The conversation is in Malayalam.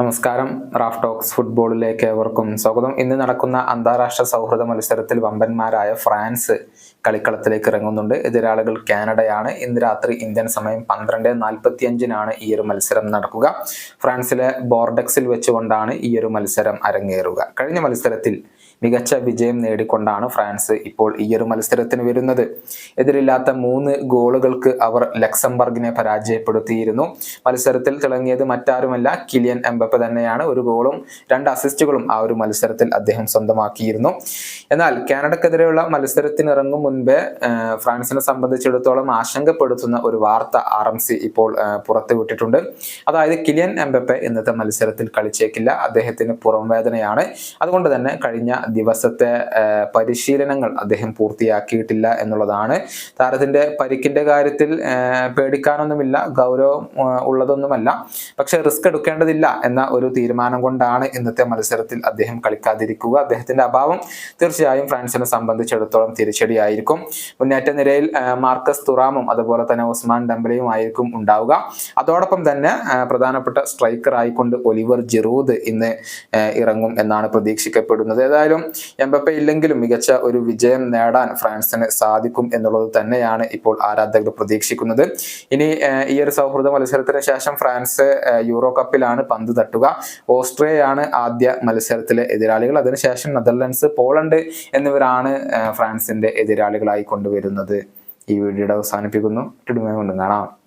നമസ്കാരം. റാഫ് ടോക്സ് ഫുട്ബോളിലേക്ക് ഏവർക്കും സ്വാഗതം. ഇന്ന് നടക്കുന്ന അന്താരാഷ്ട്ര സൗഹൃദ മത്സരത്തിൽ വമ്പന്മാരായ ഫ്രാൻസ് കളിക്കളത്തിലേക്ക് ഇറങ്ങുന്നുണ്ട്. എതിരാളികൾ കാനഡയാണ്. ഇന്ന് രാത്രി ഇന്ത്യൻ സമയം പന്ത്രണ്ട് നാൽപ്പത്തി അഞ്ചിനാണ് ഈ ഒരു മത്സരം നടക്കുക. ഫ്രാൻസിലെ ബോർഡക്സിൽ വെച്ചുകൊണ്ടാണ് ഈ ഒരു മത്സരം അരങ്ങേറുക. കഴിഞ്ഞ മത്സരത്തിൽ മികച്ച വിജയം നേടിക്കൊണ്ടാണ് ഫ്രാൻസ് ഇപ്പോൾ ഈ ഒരു മത്സരത്തിന് വരുന്നത്. എതിരില്ലാത്ത മൂന്ന് ഗോളുകൾക്ക് അവർ ലക്സംബർഗിനെ പരാജയപ്പെടുത്തിയിരുന്നു. മത്സരത്തിൽ തിളങ്ങിയത് മറ്റാരുമല്ല കിലിയൻ എംബപ്പ തന്നെയാണ് ഒരു ഗോളും രണ്ട് അസിസ്റ്റുകളും ആ ഒരു മത്സരത്തിൽ അദ്ദേഹം സ്വന്തമാക്കിയിരുന്നു. എന്നാൽ കാനഡക്കെതിരെയുള്ള മത്സരത്തിന് ഇറങ്ങും മുൻപേ ഫ്രാൻസിനെ സംബന്ധിച്ചിടത്തോളം ആശങ്കപ്പെടുത്തുന്ന ഒരു വാർത്ത ആർ എം സി ഇപ്പോൾ പുറത്തുവിട്ടിട്ടുണ്ട്. അതായത് കിലിയൻ എംബപ്പെ ഇന്നത്തെ മത്സരത്തിൽ കളിച്ചേക്കില്ല. അദ്ദേഹത്തിന് പുറം വേദനയാണ് അതുകൊണ്ട് തന്നെ കഴിഞ്ഞ ദിവസത്തെ പരിശീലനങ്ങൾ അദ്ദേഹം പൂർത്തിയാക്കിയിട്ടില്ല എന്നുള്ളതാണ്. താരത്തിന്റെ പരിക്കിന്റെ കാര്യത്തിൽ പേടിക്കാനൊന്നുമില്ല ഗൗരവം ഉള്ളതൊന്നുമല്ല. പക്ഷെ റിസ്ക് എടുക്കേണ്ടതില്ല എന്ന ഒരു തീരുമാനം കൊണ്ടാണ് ഇന്നത്തെ മത്സരത്തിൽ അദ്ദേഹം കളിക്കാതിരിക്കുക. അദ്ദേഹത്തിന്റെ അഭാവം തീർച്ചയായും ഫ്രാൻസിനെ സംബന്ധിച്ചിടത്തോളം തിരിച്ചടിയായിരിക്കും. മുന്നേറ്റ നിരയിൽ മാർക്കസ് തുറാമും അതുപോലെ തന്നെ ഉസ്മാൻ ഡംബലയും ആയിരിക്കും ഉണ്ടാവുക. അതോടൊപ്പം തന്നെ പ്രധാനപ്പെട്ട സ്ട്രൈക്കർ ആയിക്കൊണ്ട് ഒലിവർ ജിറൂദ് ഇന്ന് ഇറങ്ങും എന്നാണ് പ്രതീക്ഷിക്കപ്പെടുന്നത്. ഏതായാലും എംബപ്പെ ഇല്ലെങ്കിലും മികച്ച ഒരു വിജയം നേടാൻ ഫ്രാൻസിന് സാധിക്കും എന്നുള്ളത് തന്നെയാണ് ഇപ്പോൾ ആരാധകർ പ്രതീക്ഷിക്കുന്നത്. ഇനി ഈ ഒരു സൗഹൃദ മത്സരത്തിന് ശേഷം ഫ്രാൻസ് യൂറോ കപ്പിലാണ് പന്ത് തട്ടുക. ഓസ്ട്രിയയാണ് ആദ്യ മത്സരത്തിലെ എതിരാളികൾ. അതിനുശേഷം നെതർലൻഡ്സ് പോളണ്ട് എന്നിവരാണ് ഫ്രാൻസിന്റെ എതിരാളികളായി കൊണ്ടുവരുന്നത്. ഈ വീഡിയോയുടെ അവസാനിപ്പിക്കുന്നു. ടിടുമേ കൊണ്ട് കാണാം